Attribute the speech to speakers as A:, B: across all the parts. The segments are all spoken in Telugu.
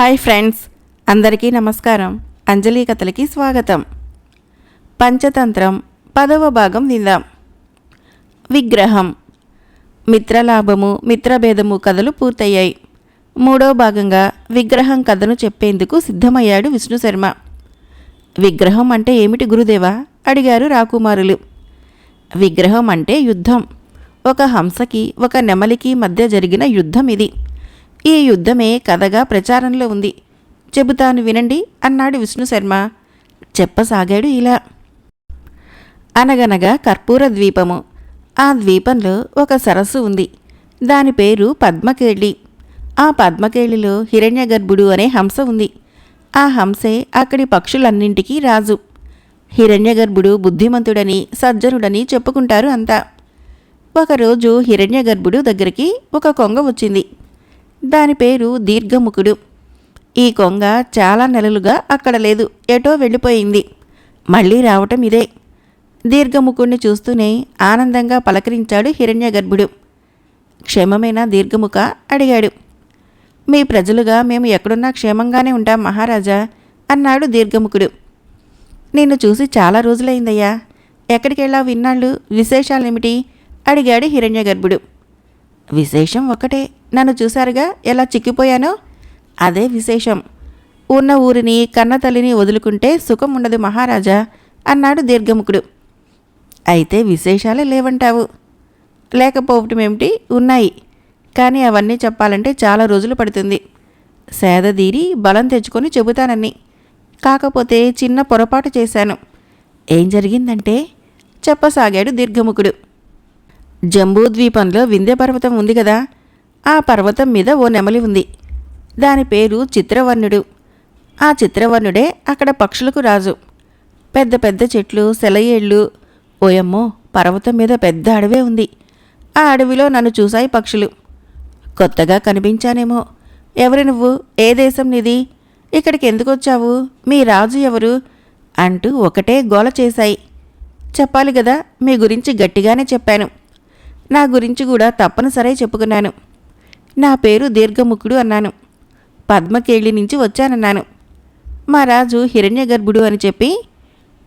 A: హాయ్ ఫ్రెండ్స్ అందరికీ నమస్కారం. అంజలి కథలకి స్వాగతం. పంచతంత్రం పదవ భాగం విందాం. విగ్రహం. మిత్రలాభము మిత్రభేదము కథలు పూర్తయ్యాయి. మూడో భాగంగా విగ్రహం కథను చెప్పేందుకు సిద్ధమయ్యాడు విష్ణు శర్మ. విగ్రహం అంటే ఏమిటి గురుదేవా? అడిగారు రాకుమారులు. విగ్రహం అంటే యుద్ధం. ఒక హంసకి ఒక నెమలికి మధ్య జరిగిన యుద్ధం ఇది. ఈ యుద్ధమే కథగా ప్రచారంలో ఉంది. చెబుతాను వినండి అన్నాడు విష్ణు శర్మ. చెప్పసాగాడు ఇలా. అనగనగా కర్పూర ద్వీపము. ఆ ద్వీపంలో ఒక సరస్సు ఉంది. దాని పేరు పద్మకేళి. ఆ పద్మకేళిలో హిరణ్యగర్భుడు అనే హంస ఉంది. ఆ హంసే అక్కడి పక్షులన్నింటికీ రాజు. హిరణ్యగర్భుడు బుద్ధిమంతుడని సజ్జనుడని చెప్పుకుంటారు అంతా. ఒకరోజు హిరణ్యగర్భుడు దగ్గరికి ఒక కొంగ వచ్చింది. దాని పేరు దీర్ఘముఖుడు. ఈ కొంగ చాలా నెలలుగా అక్కడ లేదు. ఎటో వెళ్ళిపోయింది. మళ్ళీ రావటం ఇదే. దీర్ఘముఖుణ్ణి చూస్తూనే ఆనందంగా పలకరించాడు హిరణ్యగర్భుడు. క్షేమమైన దీర్ఘముఖ? అడిగాడు. మీ ప్రజలుగా మేము ఎక్కడున్నా క్షేమంగానే ఉంటాం మహారాజా అన్నాడు దీర్ఘముఖుడు. నిన్ను చూసి చాలా రోజులైందయ్యా. ఎక్కడికెళ్ళా విన్నాళ్ళు విశేషాలేమిటి? అడిగాడు హిరణ్యగర్భుడు. విశేషం ఒకటే. నన్ను చూశారుగా? ఎలా చిక్కిపోయానో? అదే విశేషం. ఉన్న ఊరిని కన్నతల్లిని వదులుకుంటే సుఖం ఉండదు మహారాజా అన్నాడు దీర్ఘముఖుడు. అయితే విశేషాలే లేవంటావు. లేకపోవటమేమిటి? ఉన్నాయి. కానీ అవన్నీ చెప్పాలంటే చాలా రోజులు పడుతుంది. సేదదీరి బలం తెచ్చుకొని చెబుతానని కాకపోతే చిన్న పొరపాటు చేశాను. ఏం జరిగిందంటే? చెప్పసాగాడు దీర్ఘముఖుడు. జంబూద్వీపంలో వింధ్య పర్వతం ఉంది కదా. ఆ పర్వతం మీద ఓ నెమలి ఉంది. దాని పేరు చిత్రవర్ణుడు. ఆ చిత్రవర్ణుడే అక్కడ పక్షులకు రాజు. పెద్ద పెద్ద చెట్లు సెలయేళ్ళు. ఓయమ్మో పర్వతం మీద పెద్ద అడవే ఉంది. ఆ అడవిలో నన్ను చూశాయి పక్షులు. కొత్తగా కనిపించానేమో. ఎవరు నువ్వు? ఏ దేశం నీది? ఇక్కడికి ఎందుకు వచ్చావు? మీ రాజు ఎవరు? అంటూ ఒకటే గోల చేశాయి. చెప్పాలి కదా మీ గురించి గట్టిగానే చెప్పాను. నా గురించి కూడా తప్పనిసరే చెప్పుకున్నాను. నా పేరు దీర్ఘముఖుడు అన్నాను. పద్మకేళి నుంచి వచ్చానన్నాను. మా రాజు హిరణ్యగర్భుడు అని చెప్పి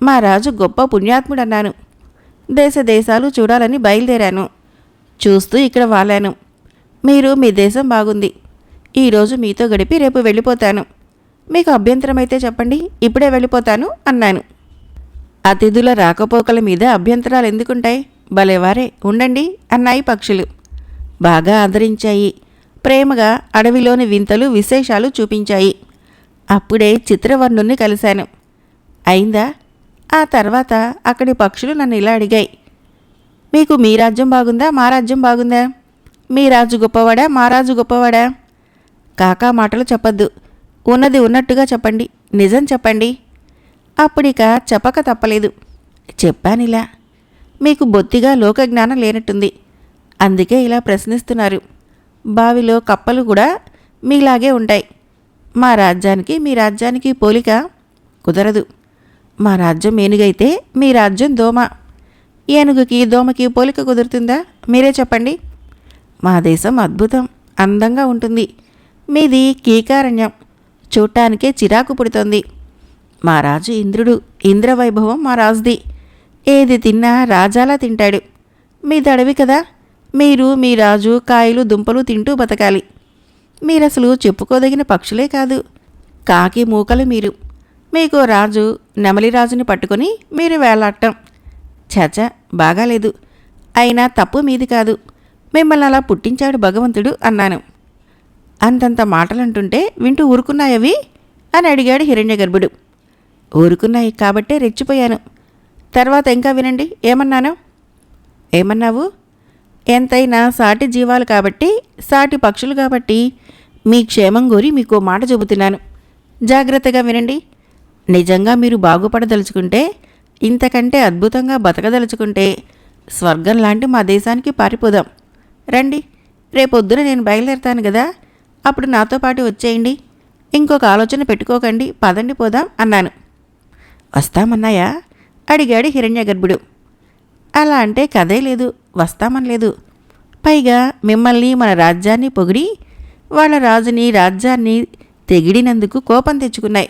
A: మా రాజు గొప్ప పుణ్యాత్ముడు అన్నాను దేశ దేశాలు చూడాలని బయలుదేరాను. చూస్తూ ఇక్కడ వాలాను. మీరు మీ దేశం బాగుంది. ఈరోజు మీతో గడిపి రేపు వెళ్ళిపోతాను. మీకు అభ్యంతరం అయితే చెప్పండి ఇప్పుడే వెళ్ళిపోతాను అన్నాను. అతిథుల రాకపోకల మీద అభ్యంతరాలు ఎందుకుంటాయి? భలేవారే ఉండండి అన్నాయి పక్షులు. బాగా ఆదరించాయి. ప్రేమగా అడవిలోని వింతలు విశేషాలు చూపించాయి. అప్పుడే చిత్రవర్ణుణ్ణి కలిశాను. అయిందా? ఆ తర్వాత అక్కడి పక్షులు నన్ను ఇలా అడిగాయి. మీకు మీ రాజ్యం బాగుందా? మా రాజ్యం బాగుందా? మీ రాజు గొప్పవాడా? మా రాజు గొప్పవాడా? కాకా మాటలు చెప్పద్దు. ఉన్నది ఉన్నట్టుగా చెప్పండి. నిజం చెప్పండి. అప్పుడిక చెప్పక తప్పలేదు. చెప్పానిలా. మీకు బొత్తిగా లోకజ్ఞానం లేనట్టుంది. అందుకే ఇలా ప్రశ్నిస్తున్నారు. బావిలో కప్పలు కూడా మీలాగే ఉంటాయి. మా రాజ్యానికి మీ రాజ్యానికి పోలిక కుదరదు. మా రాజ్యం ఏనుగైతే మీ రాజ్యం దోమ. ఏనుగుకి దోమకి పోలిక కుదురుతుందా? మీరే చెప్పండి. మా దేశం అద్భుతం అందంగా ఉంటుంది. మీది కీకారణ్యం. చూడటానికే చిరాకు పుడుతోంది. మా రాజు ఇంద్రుడు ఇంద్రవైభవం మా రాజుది. ఏది తిన్నా రాజాలా తింటాడు. మీది అడవి కదా. మీరు మీ రాజు కాయలు దుంపలు తింటూ బతకాలి. మీరసలు చెప్పుకోదగిన పక్షులే కాదు. కాకి మూకలు మీరు. మీకు రాజు నెమలి రాజుని పట్టుకొని మీరు వేలాడటం. చచ బాగాలేదు. అయినా తప్పు మీది కాదు. మిమ్మల్ని అలా పుట్టించాడు భగవంతుడు అన్నాను. అంతంత మాటలంటుంటే వింటూ ఊరుకున్నాయవి? అని అడిగాడు హిరణ్యగర్భుడు. ఊరుకున్నాయి కాబట్టే రెచ్చిపోయాను. తర్వాత ఇంకా వినండి. ఏమన్నాను? ఏమన్నావు? ఎంతైనా సాటి జీవాలు కాబట్టి సాటి పక్షులు కాబట్టి మీ క్షేమం గురి మీకు మాట చెబుతున్నాను. జాగ్రత్తగా వినండి. నిజంగా మీరు బాగుపడదలుచుకుంటే ఇంతకంటే అద్భుతంగా బతకదలుచుకుంటే స్వర్గం లాంటి మా దేశానికి పారిపోదాం. రండి. రేపొద్దున నేను బయలుదేరతాను కదా. అప్పుడు నాతో పాటు వచ్చేయండి. ఇంకొక ఆలోచన పెట్టుకోకండి. పదండి పోదాం అన్నాను. వస్తామన్నాయా? అడిగాడు హిరణ్యగర్భుడు అలా అంటే కదే లేదు వస్తామనలేదు పైగా మిమ్మల్ని మన రాజ్యాన్ని పొగిడి వాళ్ళ రాజుని రాజ్యాన్ని తెగిడినందుకు కోపం తెచ్చుకున్నాయి.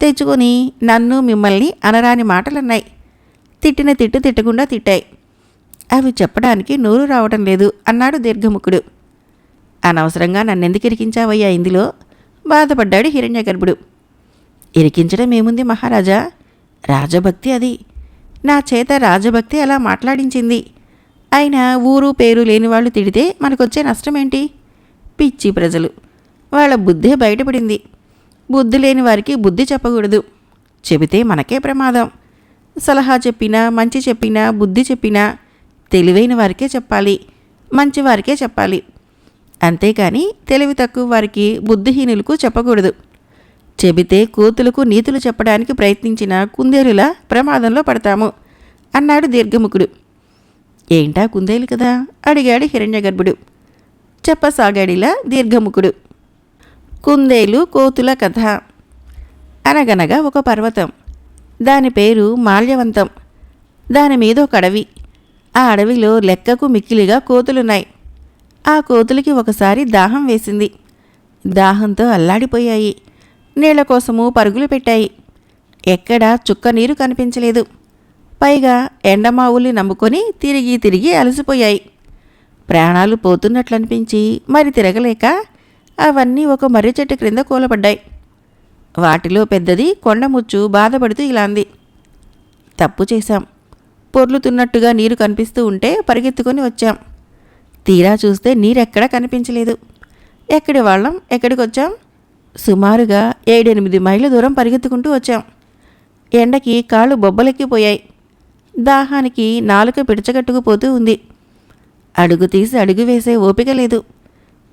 A: తెచ్చుకొని నన్ను మిమ్మల్ని అనరాని మాటలన్నాయి. తిట్టిన తిట్టు తిట్టకుండా తిట్టాయి. అవి చెప్పడానికి నోరు రావటం లేదు అన్నాడు దీర్ఘముఖుడు. అనవసరంగా నన్నెందుకు ఇరికించావయ్యా ఇందులో? బాధపడ్డాడు హిరణ్యగర్భుడు ఇరికించడం ఏముంది మహారాజా? రాజభక్తి అది. నా చేత రాజభక్తి అలా మాట్లాడించింది. అయినా ఊరు పేరు లేని వాళ్ళు తిడితే మనకొచ్చే నష్టమేంటి? పిచ్చి ప్రజలు. వాళ్ళ బుద్ధే బయటపడింది. బుద్ధి లేని వారికి బుద్ధి చెప్పకూడదు. చెబితే మనకే ప్రమాదం. సలహా చెప్పినా మంచి చెప్పినా బుద్ధి చెప్పినా తెలివైన వారికే చెప్పాలి. మంచి వారికే చెప్పాలి. అంతేకాని తెలివి తక్కువ వారికి బుద్ధిహీనులకు చెప్పకూడదు. చెబితే కోతులకు నీతులు చెప్పడానికి ప్రయత్నించిన కుందేలులా ప్రమాదంలో పడతాము అన్నాడు దీర్ఘముఖుడు. ఏంటా కుందేలు కదా? అడిగాడు హిరణ్యగర్భుడు. చెప్పసాగాడిలా దీర్ఘముఖుడు. కుందేలు కోతుల కథ. అనగనగా ఒక పర్వతం. దాని పేరు మాల్యవంతం. దాని మీద ఒక అడవి. ఆ అడవిలో లెక్కకు మిక్కిలిగా కోతులున్నాయి. ఆ కోతులకి ఒకసారి దాహం వేసింది. దాహంతో అల్లాడిపోయాయి. నీళ్ళ కోసము పరుగులు పెట్టాయి. ఎక్కడా చుక్క నీరు కనిపించలేదు. పైగా ఎండమావుల్ని నమ్ముకొని తిరిగి తిరిగి అలసిపోయాయి. ప్రాణాలు పోతున్నట్లనిపించి మరి తిరగలేక అవన్నీ ఒక మర్రి చెట్టు క్రింద కూలబడ్డాయి. వాటిలో పెద్దది కొండముచ్చు బాధపడుతూ ఇలా అంది తప్పు చేశాం. పొర్లుతున్నట్టుగా నీరు కనిపిస్తూ ఉంటే పరిగెత్తుకొని వచ్చాం. తీరా చూస్తే నీరెక్కడా కనిపించలేదు. ఎక్కడి వాళ్ళం ఎక్కడికి వచ్చాం సుమారుగా ఏడెనిమిది మైళ్ళ దూరం పరిగెత్తుకుంటూ వచ్చాం. ఎండకి కాళ్ళు బొబ్బలెక్కిపోయాయి. దాహానికి నాలుక పిడచగట్టుకుపోతూ ఉంది. అడుగు తీసి అడుగు వేసే ఓపిక లేదు.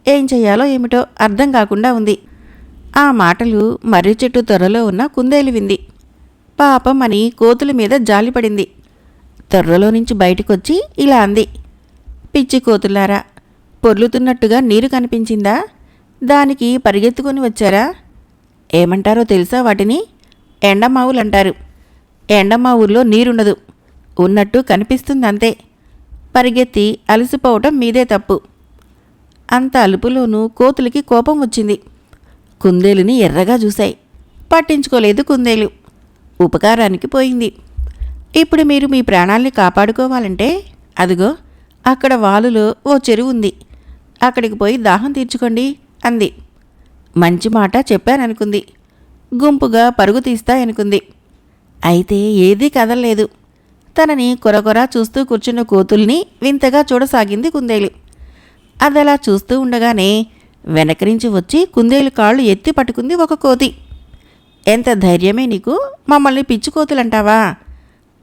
A: ఏం చెయ్యాలో ఏమిటో అర్థం కాకుండా ఉంది. ఆ మాటలు మర్రి చెట్టు త్వరలో ఉన్న కుందేలు వింది. పాపం అని కోతుల మీద జాలిపడింది త్వరలో నుంచి బయటకొచ్చి ఇలా అంది. పిచ్చి కోతులారా పొర్లుతున్నట్టుగా నీరు కనిపించిందా? దానికి పరిగెత్తుకొని వచ్చారా? ఏమంటారో తెలుసా వాటిని? ఎండమావులు అంటారు ఎండమావుల్లో నీరుండదు. ఉన్నట్టు కనిపిస్తుంది అంతే పరిగెత్తి అలసిపోవటం మీదే తప్పు. అంత అలుపులోనూ కోతులకి కోపం వచ్చింది. కుందేలుని ఎర్రగా చూశాయి. పట్టించుకోలేదు కుందేలు. ఉపకారానికి పోయింది. ఇప్పుడు మీరు మీ ప్రాణాల్ని కాపాడుకోవాలంటే అదిగో అక్కడ వాలులో ఓ చెరువు ఉంది. అక్కడికి పోయి దాహం తీర్చుకోండి. అంది. మంచి మాట చెప్పాననుకుంది. గుంపుగా పరుగు తీస్తాయనుకుంది అయితే ఏదీ కదలలేదు. తనని కొరకొర చూస్తూ కూర్చున్న కోతుల్ని వింతగా చూడసాగింది కుందేలు. అదలా చూస్తూ ఉండగానే వెనక నుంచి వచ్చి కుందేలు కాళ్ళు ఎత్తి పట్టుకుంది ఒక కోతి. ఎంత ధైర్యమే నీకు? మమ్మల్ని పిచ్చి కోతులంటావా?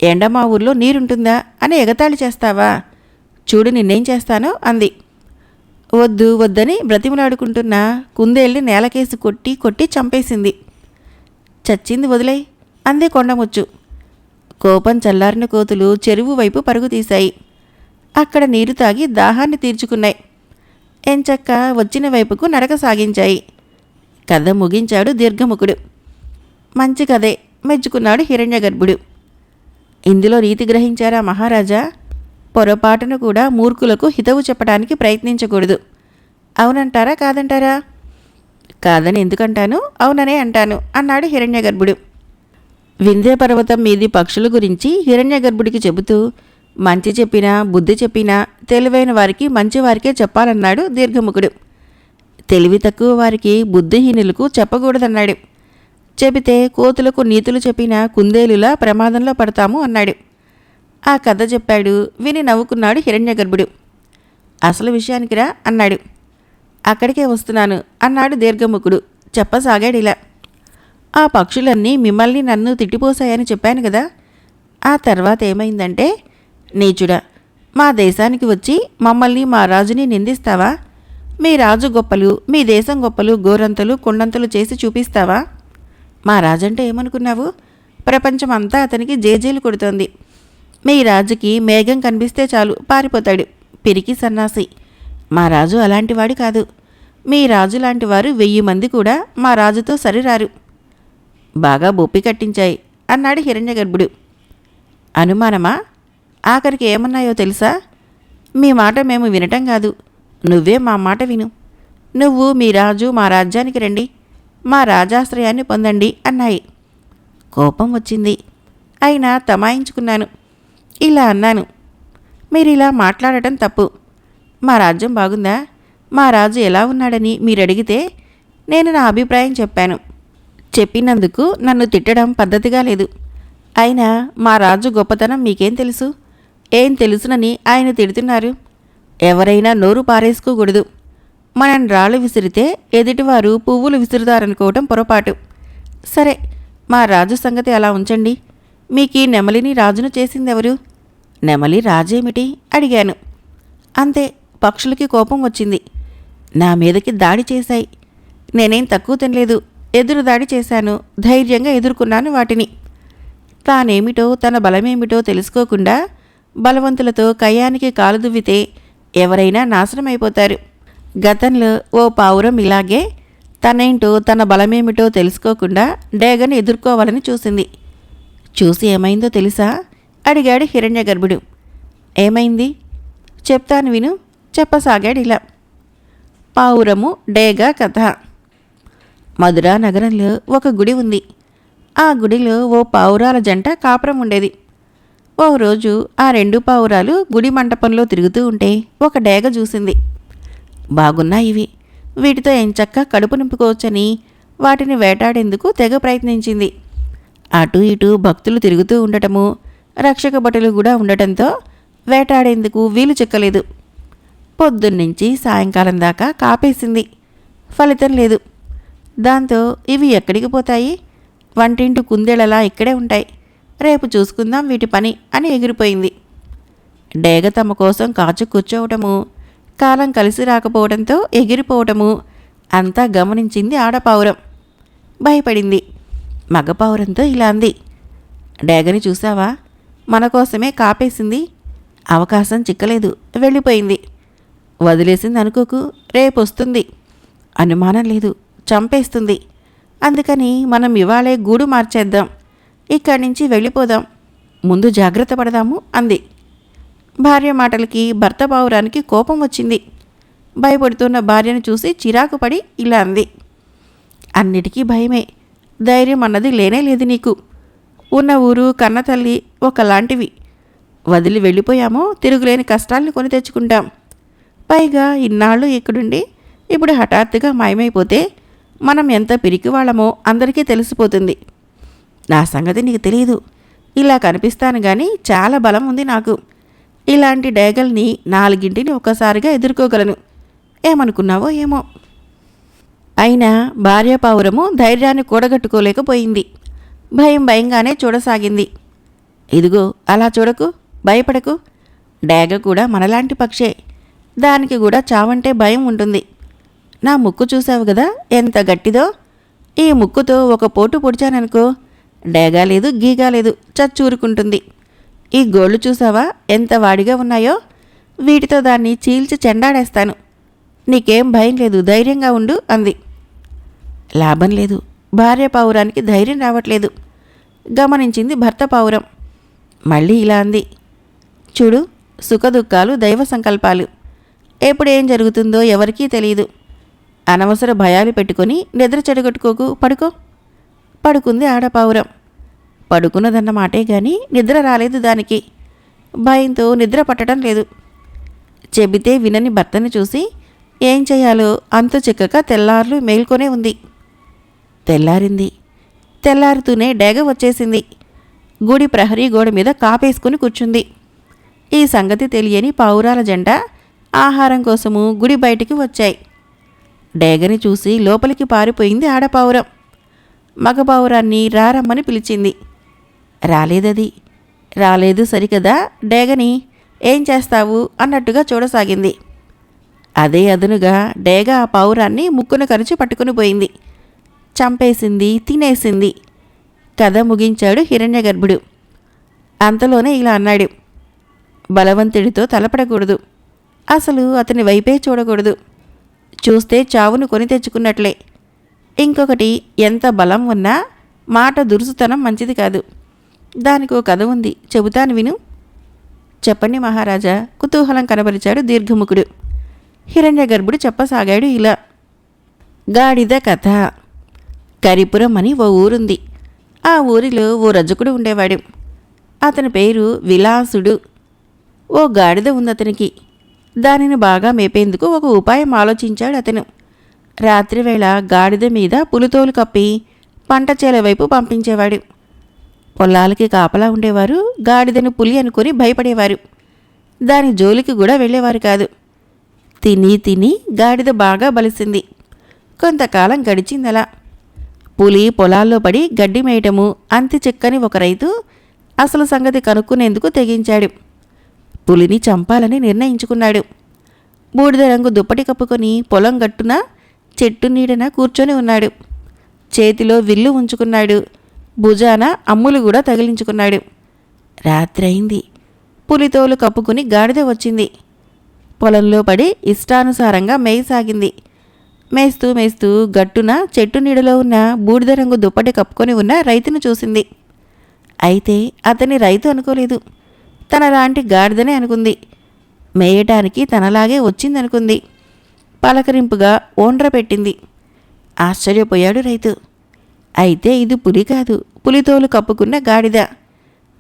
A: ఎండ మా ఊర్లో నీరుంటుందా? అని ఎగతాళి చేస్తావా? చూడు నిన్నేం చేస్తానో అంది. వద్దు వద్దని బ్రతిమలాడుకుంటున్న. కుందేల్ని నేలకేసి కొట్టి కొట్టి చంపేసింది. చచ్చింది వదిలే అందే కొండముచ్చు. కోపం చల్లారిన కోతులు చెరువు వైపు పరుగు తీశాయి. అక్కడ నీరు తాగి దాహాన్ని తీర్చుకున్నాయి. ఎంచక్క వచ్చిన వైపుకు నడక సాగించాయి. కథ ముగించాడు దీర్ఘముఖుడు. మంచి కథే మెచ్చుకున్నాడు హిరణ్యగర్భుడు. ఇందులో రీతి గ్రహించారా మహారాజా? పొరపాటును కూడా మూర్ఖులకు హితవు చెప్పడానికి ప్రయత్నించకూడదు. అవునంటారా? కాదంటారా? కాదని ఎందుకంటాను? అవుననే అంటాను అన్నాడు హిరణ్యగర్భుడు. వింధ్య పర్వతం మీది పక్షుల గురించి హిరణ్యగర్భుడికి చెబుతూ మంచి చెప్పినా బుద్ధి చెప్పినా తెలివైన వారికి మంచి వారికే చెప్పాలన్నాడు దీర్ఘముఖుడు. తెలివి తక్కువ వారికి బుద్ధిహీనులకు చెప్పకూడదన్నాడు. చెబితే కోతులకు నీతులు చెప్పిన కుందేలులా ప్రమాదంలో పడతాము అన్నాడు. ఆ కథ చెప్పాడు విని నవ్వుకున్నాడు హిరణ్యగర్భుడు. అసలు విషయానికి రా అన్నాడు. అక్కడికే వస్తున్నాను అన్నాడు దీర్ఘముఖుడు. చెప్పసాగాడు ఇలా. ఆ పక్షులన్నీ మిమ్మల్ని నన్ను తిట్టిపోసాయని చెప్పాను కదా. ఆ తర్వాత ఏమైందంటే నీచుడా మా దేశానికి వచ్చి మమ్మల్ని మా రాజుని నిందిస్తావా? మీ రాజు గొప్పలు మీ దేశం గొప్పలు గోరంతలు కుండంతలు చేసి చూపిస్తావా? మా రాజంటే ఏమనుకున్నావు? ప్రపంచం అంతా అతనికి జేజేలు కొడుతోంది. మీ రాజుకి మేఘం కనిపిస్తే చాలు పారిపోతాడు. పిరికి సన్నాసి. మా రాజు అలాంటివాడు కాదు. మీ రాజు లాంటి వారు వెయ్యి మంది కూడా మా రాజుతో సరిరారు. బాగా బొప్పి కట్టించాయి అన్నాడు హిరణ్యగర్భుడు. అనుమానమా? ఆఖరికి ఏమన్నాయో తెలుసా? మీ మాట మేము వినటం కాదు. నువ్వే మా మాట విను. నువ్వు మీ రాజు మా రాజ్యానికి రండి. మా రాజాశ్రయాన్ని పొందండి అన్నాయి. కోపం వచ్చింది. అయినా తమాయించుకున్నాను. ఇలా అన్నాను. మీరు ఇలా మాట్లాడటం తప్పు. మా రాజ్యం బాగుందా? మా రాజు ఎలా ఉన్నాడని మీరు అడిగితే నేను నా అభిప్రాయం చెప్పాను. చెప్పినందుకు నన్ను తిట్టడం పద్ధతిగా లేదు. అయినా మా రాజు గొప్పతనం మీకేం తెలుసు? ఏం తెలుసునని ఆయన తిడుతున్నారు. ఎవరైనా నోరు పారేసుకోకూడదు. మనం రాళ్ళు విసిరితే ఎదుటివారు పువ్వులు విసురుతారనుకోవటం పొరపాటు. సరే మా రాజు సంగతి అలా ఉంచండి. మీకు ఈ నెమలిని రాజును చేసిందెవరు? నెమలి రాజేమిటి? అడిగాను. అంతే పక్షులకి కోపం వచ్చింది. నా మీదకి దాడి చేశాయి. నేనేం తక్కువ తినలేదు. ఎదురు దాడి చేశాను. ధైర్యంగా ఎదుర్కొన్నాను వాటిని. తానేమిటో తన బలమేమిటో తెలుసుకోకుండా బలవంతులతో కయానికి కాలు దువ్వితే ఎవరైనా నాశనమైపోతారు. గతంలో ఓ పావురం ఇలాగే తనేంటో తన బలమేమిటో తెలుసుకోకుండా డేగను ఎదుర్కోవాలని చూసింది. చూసి ఏమైందో తెలుసా? అడిగాడు హిరణ్య గర్భుడు. ఏమైంది? చెప్తాను విను చెప్పసాగాడు ఇలా. పావురము డేగా కథ. మధురా నగరంలో ఒక గుడి ఉంది. ఆ గుడిలో ఓ పావురాల జంట కాపురం ఉండేది. ఓ రోజు ఆ రెండు పావురాలు గుడి మంటపంలో తిరుగుతూ ఉంటే ఒక డేగ చూసింది. బాగున్నా ఇవి. వీటితో ఎంచక్క కడుపు నింపుకోవచ్చని వాటిని వేటాడేందుకు తెగ ప్రయత్నించింది. అటు ఇటు భక్తులు తిరుగుతూ ఉండటము రక్షక భటులు కూడా ఉండటంతో వేటాడేందుకు వీలు చిక్కలేదు. పొద్దున్నుంచి సాయంకాలం దాకా కాపేసింది. ఫలితం లేదు. దాంతో ఇవి ఎక్కడికి పోతాయి? వంటింటి కుందేళ్ళలా ఇక్కడే ఉంటాయి. రేపు చూసుకుందాం వీటి పని అని ఎగిరిపోయింది. డేగ తమ కోసం కాచు కూర్చోవటము కాలం కలిసి రాకపోవడంతో ఎగిరిపోవటము అంతా గమనించింది ఆడపావురం. భయపడింది. మగపావురంతో ఇలా అంది. డేగని చూసావా? మన కోసమే కాపేసింది. అవకాశం చిక్కలేదు. వెళ్ళిపోయింది. వదిలేసింది అనుకోకు. రేపు వస్తుంది అనుమానం లేదు. చంపేస్తుంది. అందుకని మనం ఇవాళే గూడు మార్చేద్దాం. ఇక్కడి నుంచి వెళ్ళిపోదాం. ముందు జాగ్రత్త పడదాము అంది. భార్య మాటలకి భర్త పావురానికి కోపం వచ్చింది. భయపడుతున్న భార్యను చూసి చిరాకు పడి ఇలా అంది. అన్నిటికీ భయమే. ధైర్యం అన్నది లేనే లేదు నీకు. ఉన్న ఊరు కన్నతల్లి ఒకలాంటివి. వదిలి వెళ్ళిపోయామో తిరుగులేని కష్టాల్ని కొని తెచ్చుకుంటాం. పైగా ఇన్నాళ్ళు ఇక్కడుండి ఇప్పుడు హఠాత్తుగా మాయమైపోతే మనం ఎంత పిరికి వాళ్ళమో అందరికీ తెలిసిపోతుంది. నా సంగతి నీకు తెలియదు ఇలా కనిపిస్తాను కానీ చాలా బలం ఉంది నాకు. ఇలాంటి డేగల్ని నాలుగింటిని ఒక్కసారిగా ఎదుర్కోగలను. ఏమనుకున్నావో ఏమో. అయినా భార్య పావురము ధైర్యాన్ని కూడగట్టుకోలేకపోయింది. భయం భయంగానే చూడసాగింది. ఇదిగో అలా చూడకు భయపడకు. డేగ కూడా మనలాంటి పక్షే. దానికి కూడా చావంటే భయం ఉంటుంది. నా ముక్కు చూసావు కదా ఎంత గట్టిదో. ఈ ముక్కుతో ఒక పోటు పొడిచాననుకో. డేగా లేదు గీగా లేదు చచ్చూరుకుంటుంది. ఈ గోళ్ళు చూసావా ఎంత వాడిగా ఉన్నాయో. వీటితో దాన్ని చీల్చి చెండాడేస్తాను. నీకేం భయం లేదు ధైర్యంగా ఉండు అంది. లాభం లేదు భార్య పావురానికి ధైర్యం రావట్లేదు. గమనించింది భర్త పావురం. మళ్ళీ ఇలా అంది. చూడు సుఖదుఖాలు దైవ సంకల్పాలు. ఎప్పుడు ఏం జరుగుతుందో ఎవరికీ తెలియదు అనవసర భయాలు పెట్టుకొని నిద్ర చెడగొట్టుకోకు పడుకో. పడుకుంది ఆడపావురం పడుకున్నదన్న మాటే గాని నిద్ర రాలేదు దానికి. భయంతో నిద్ర పట్టడం లేదు. చెబితే వినని భర్తని చూసి ఏం చేయాలో అంతు చిక్కక తెల్లార్లు మేల్కొనే ఉంది. తెల్లారింది. తెల్లారుతూనే డేగ వచ్చేసింది. గుడి ప్రహరీ గోడ మీద కాపేసుకుని కూర్చుంది. ఈ సంగతి తెలియని పావురాల జెండా ఆహారం కోసము గుడి బయటికి వచ్చాయి. డేగని చూసి లోపలికి పారిపోయింది ఆడపావురం. మగపావురాన్ని రారమ్మని పిలిచింది. రాలేదది. రాలేదు సరికదా డేగని ఏం చేస్తావు అన్నట్టుగా చూడసాగింది. అదే అదునుగా డేగ ఆ పావురాన్ని ముక్కును కరిచి పట్టుకుని పోయింది. చంపేసింది తినేసింది. కథ ముగించాడు హిరణ్యగర్భుడు అంతలోనే ఇలా అన్నాడు. బలవంతుడితో తలపడకూడదు. అసలు అతని వైపే చూడకూడదు. చూస్తే చావును కొని తెచ్చుకున్నట్లే. ఇంకొకటి ఎంత బలం ఉన్నా మాట దురుసుతనం మంచిది కాదు. దానికి ఓ కథ ఉంది. చెబుతాను విను. చెప్పండి మహారాజా కుతూహలం కనబరిచాడు దీర్ఘముఖుడు. హిరణ్య గర్భుడు చెప్పసాగాడు ఇలా. గాడిద కథ. కరిపురం అని ఓ ఊరుంది. ఆ ఊరిలో ఓ రజకుడు ఉండేవాడు. అతని పేరు విలాసుడు. ఓ గాడిద ఉంది అతనికి దానిని బాగా మేపేందుకు ఒక ఉపాయం ఆలోచించాడు అతను. రాత్రివేళ గాడిద మీద పులితోలు కప్పి పంట చేల వైపు పంపించేవాడు. పొలాలకి కాపలా ఉండేవారు గాడిదను పులి అనుకుని భయపడేవారు. దాని జోలికి కూడా వెళ్ళేవారు కాదు. తిని తిని గాడిద బాగా బలిసింది. కొంతకాలం గడిచిందలా. పులి పొలాల్లో పడి గడ్డి మేయటము అంతి చిక్కని ఒక రైతు అసలు సంగతి కనుక్కునేందుకు తెగించాడు. పులిని చంపాలని నిర్ణయించుకున్నాడు. బూడిద రంగు దుప్పటి కప్పుకొని పొలం గట్టున చెట్టు నీడన కూర్చొని ఉన్నాడు. చేతిలో విల్లు ఉంచుకున్నాడు. భుజాన అమ్ములు కూడా తగిలించుకున్నాడు. రాత్రైంది. పులితోలు కప్పుకుని గాడిద వచ్చింది. పొలంలో పడి ఇష్టానుసారంగా మేయసాగింది. మేస్తూ మేస్తూ గట్టున చెట్టు నీడలో ఉన్న బూడిద రంగు దుప్పటి కప్పుకొని ఉన్న రైతును చూసింది. అయితే అతని రైతు అనుకోలేదు. తనలాంటి గాడిదనే అనుకుంది. మేయటానికి తనలాగే వచ్చిందనుకుంది. పలకరింపుగా ఓండ్ర పెట్టింది. ఆశ్చర్యపోయాడు రైతు. అయితే ఇది పులి కాదు పులితోలు కప్పుకున్న గాడిద.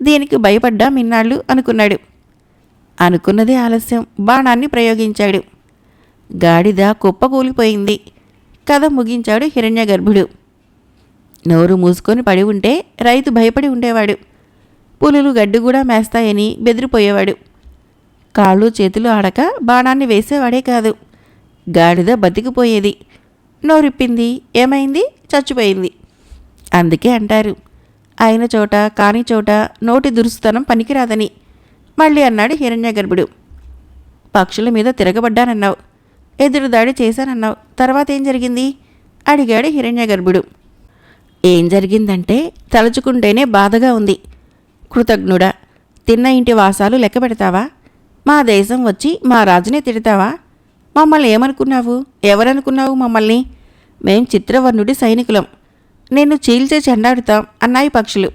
A: దీనికి భయపడ్డా మిన్నాళ్ళు అనుకున్నాడు. అనుకున్నదే ఆలస్యం బాణాన్ని ప్రయోగించాడు. గాడిద కుప్పకూలిపోయింది కథ ముగించాడు హిరణ్య గర్భుడు. నోరు మూసుకొని పడి ఉంటే రైతు భయపడి ఉండేవాడు. పులులు గడ్డి కూడా మేస్తాయని బెదిరిపోయేవాడు. కాళ్ళు చేతులు ఆడక బాణాన్ని వేసేవాడే కాదు. గాడిద బతికిపోయేది. నోరిప్పింది ఏమైంది? చచ్చిపోయింది. అందుకే అంటారు అయిన చోట కాని చోట నోటి దురుసుతనం పనికిరాదని. మళ్ళీ అన్నాడు హిరణ్య గర్భుడు. పక్షుల మీద తిరగబడ్డానన్నావు. ఎదురుదాడి చేశానన్నావు. తర్వాత ఏం జరిగింది? అడిగాడు హిరణ్య గర్భుడు ఏం జరిగిందంటే తలుచుకుంటేనే బాధగా ఉంది. కృతజ్ఞుడా తిన్న ఇంటి వాసాలు లెక్క పెడతావా? మా దేశం వచ్చి మా రాజునే తిడతావా? మమ్మల్ని ఏమనుకున్నావు? ఎవరనుకున్నావు మమ్మల్ని? మేం చిత్రవర్ణుడి సైనికులం. నిన్ను చీల్చే చెండాడుతాం అన్నాయి పక్షులు.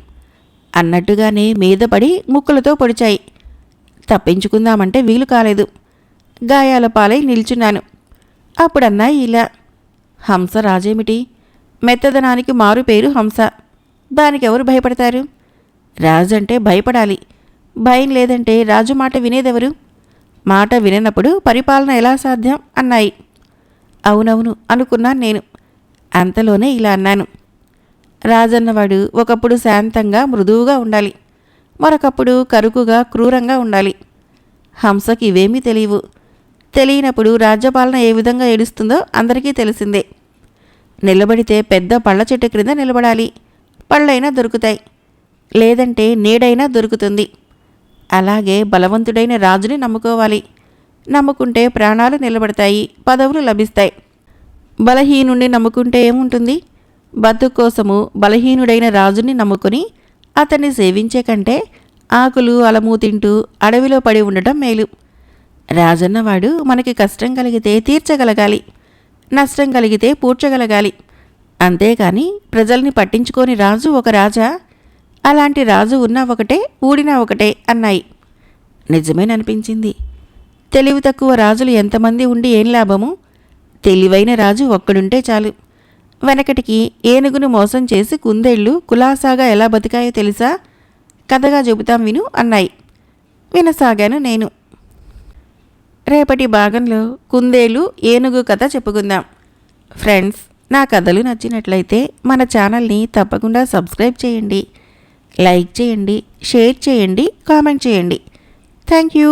A: అన్నట్టుగానే మీద పడి ముక్కులతో పొడిచాయి. తప్పించుకుందామంటే వీలు కాలేదు. గాయాల పాలై నిల్చున్నాను. అప్పుడన్నాయి ఇలా హంస రాజేమిటి? మెత్తదనానికి మారు పేరు హంస. దానికి ఎవరు భయపడతారు? రాజంటే భయపడాలి. భయం లేదంటే రాజు మాట వినేదెవరు? మాట విననప్పుడు పరిపాలన ఎలా సాధ్యం? అన్నాయి. అవునవును అనుకున్నాను నేను. అంతలోనే ఇలా అన్నాను. రాజన్నవాడు ఒకప్పుడు శాంతంగా మృదువుగా ఉండాలి. మరొకప్పుడు కరుకుగా క్రూరంగా ఉండాలి. హంసకి ఇవేమీ తెలియవు. తెలియనప్పుడు రాజ్యపాలన ఏ విధంగా ఏడుస్తుందో అందరికీ తెలిసిందే. నిలబడితే పెద్ద పళ్ళ చెట్టు క్రింద నిలబడాలి. పళ్ళైనా దొరుకుతాయి. లేదంటే నీడైనా దొరుకుతుంది. అలాగే బలవంతుడైన రాజుని నమ్ముకోవాలి. నమ్ముకుంటే ప్రాణాలు నిలబడతాయి పదవులు లభిస్తాయి. బలహీనుణ్ణి నమ్ముకుంటే ఏముంటుంది? బతుకు కోసము బలహీనుడైన రాజుని నమ్ముకుని అతన్ని సేవించే కంటే ఆకులు అలము తింటూ అడవిలో పడి ఉండటం మేలు. రాజన్నవాడు మనకి కష్టం కలిగితే తీర్చగలగాలి నష్టం కలిగితే పూడ్చగలగాలి. అంతేకాని ప్రజల్ని పట్టించుకోని రాజు ఒక రాజా అలాంటి రాజు ఉన్నా ఒకటే ఊడినా ఒకటే అన్నాయి. నిజమేననిపించింది. తెలివి తక్కువ రాజులు ఎంతమంది ఉండి ఏం లాభము? తెలివైన రాజు ఒక్కడుంటే చాలు. వెనకటికి ఏనుగును మోసం చేసి కుందేళ్ళు కులాసాగా ఎలా బతికాయో తెలుసా? కథగా చెబుతాం విను అన్నాయి. వినసాగాను నేను. రేపటి భాగంలో కుందేలు ఏనుగు కథ చెప్పుకుందాం. ఫ్రెండ్స్ నా కథలు నచ్చినట్లయితే మన ఛానల్ని తప్పకుండా సబ్స్క్రైబ్ చేయండి. లైక్ చేయండి షేర్ చేయండి కామెంట్ చేయండి. Thank you.